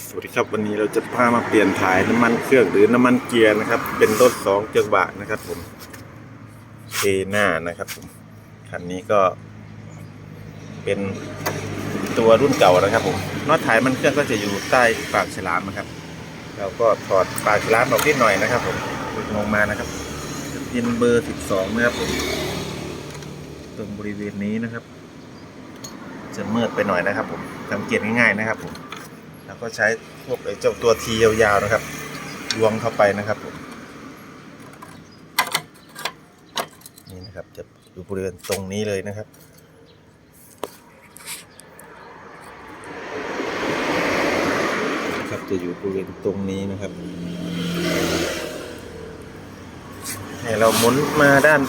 สวัสดีครับวันนี้เราจะพามาเปลี่ยนถ่ายน้ำมันเครื่องหรือน้ำมันเกียร์นะครับ เป็นรถสองจังหวะนะครับ ผมเทหน้านะครับผมคันนี้ก็ เป็นตัวรุ่นเก่านะครับ ผมน็อตถ่ายน้ำมันเครื่องก็จะอยู่ใต้ปากฉลามนะครับเราก็ถอดปากฉลามออกนิดหน่อยนะครับ ผมลดลงมานะครับเป็นเบอร์สิบสองนะครับผมตรงบริเวณนี้นะครับ จะมืดไปหน่อยนะครับ ผมสังเกตง่ายๆนะครับผม ก็ใช้พวกไอ้เจ้าตัวทียาวๆนะครับลวงเข้าไปนะครับผมนี่นะครับจะอยู่บริเวณตรงนี้เลยนะครับครับจะอยู่บริเวณตรงนี้นะครับให้เราหมุนมาด้าน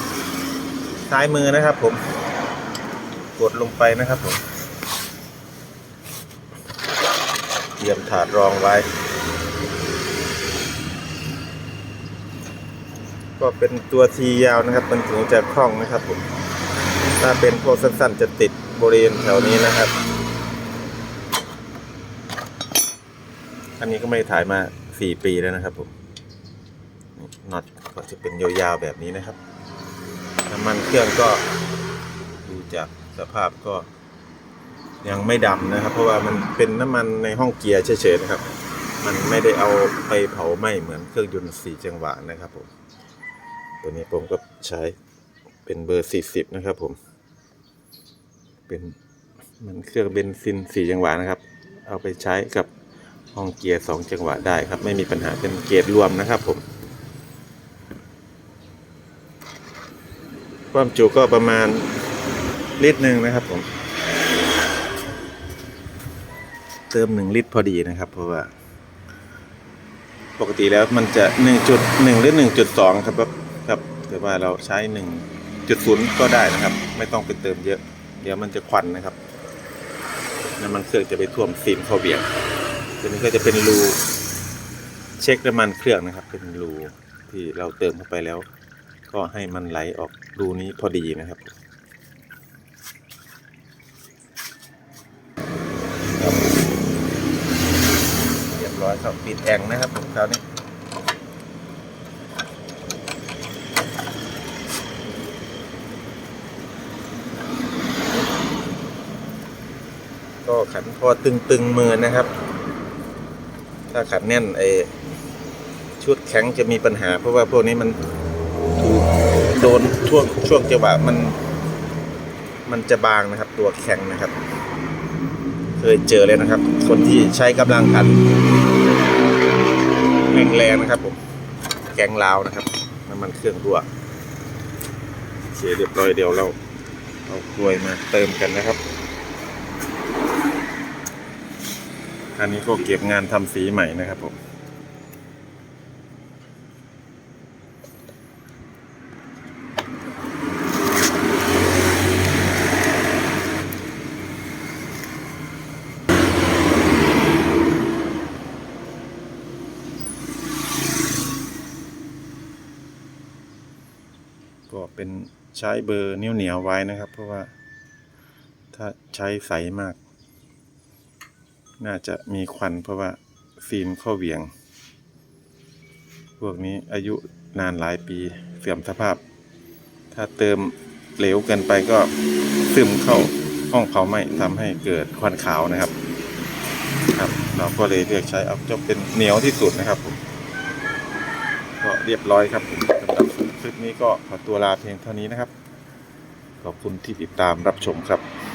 ซ้ายมือนะครับผมกดลงไปนะครับผม เต รียมถาดรองไว้ ก็เป็นตัวทียาวนะครับ มันถึงจะคล่องนะครับผมถ้าเป็นพวกสั้นๆจะติดบริเวณแถวนี้นะครับ อันนี้ก็ไม่ได้ถ่ายมาสี่ปีแล้วนะครับผมน็อตก็จะเป็นยาวๆแบบนี้นะครับน้ำมันเครื่องก็ดูจากสภาพก็ ยังไม่ดำนะครับ เพราะว่ามันเป็นน้ำมันในห้องเกียร์เฉยๆนะครับ มันไม่ได้เอาไปเผาไหม้เหมือนเครื่องยนต์สี่จังหวะนะครับผมตัวนี้ผมก็ใช้เป็นเบอร์สี่สิบนะครับผม เป็นมันเครื่องเบนซินสี่จังหวะนะครับ เอาไปใช้กับห้องเกียร์สองจังหวะได้ครับ ไม่มีปัญหาเป็นเกียร์รวมนะครับผมความจุก็ประมาณลิตรหนึ่งนะครับผม เติมหนึ่งลิตรพอดีนะครับ เพราะว่า ปกติแล้วมันจะหนึ่งจุดหนึ่งหรือหนึ่งจุดสองครับครับ แต่ว่าเราใช้หนึ่งจุดศูนย์ก็ได้นะครับ ไม่ต้องไปเติมเยอะ เดี๋ยวมันจะควันนะครับน้ำมันเครื่องจะไปท่วมซีนข้าเบียร์ตัวนี้ก็จะเป็นรูเช็คน้ำมันเครื่องนะครับ เป็นรูที่เราเติมเข้าไปแล้ว ก็ให้มันไหลออกรูนี้พอดีนะครับ เรียบร้ อยครับปิดแองนะครับผมคราวนี้ก็ขันพอตึงๆมือนะครับ ถ้าขันแน่นไอชุดแข็งจะมีปัญหา เพราะว่าพวกนี้มันถูกโดนช่วงช่วงจังหวะมัน มันจะบางนะครับ ตัวแข็งนะครับ เคยเจอเลยนะครับ คนที่ใช้กำลังขัน แรงนะครับ ผม แกงลาวนะครับน้ำมันเครื่องรั่วเสียเรียบร้อยเดี๋ยวเราเอากลวยมาเติมกันนะครับ อันนี้ก็เก็บงานทำสีใหม่นะครับผม ก็เป็นใช้เบอร์นิ้วเหนียวไว้นะครับ เพราะว่าถ้าใช้ใสมาก น่าจะมีควันเพราะว่าฟิล์มเข้าเหวียง พวกนี้อายุนานหลายปีเสื่อมสภาพ ถ้าเติมเหลวเกินไปก็ซึมเข้าห้องเผาไหม้ทำให้เกิดควันขาวนะครับ ครับ เราก็เลยเลือกใช้เอาจะเป็นเหนียวที่สุดนะครับผมก็เรียบร้อยครับผมสำหรับ ลิปนี้ก็ขอตัวลาเพียงเท่านี้นะครับ ขอบคุณที่ติดตามรับชมครับ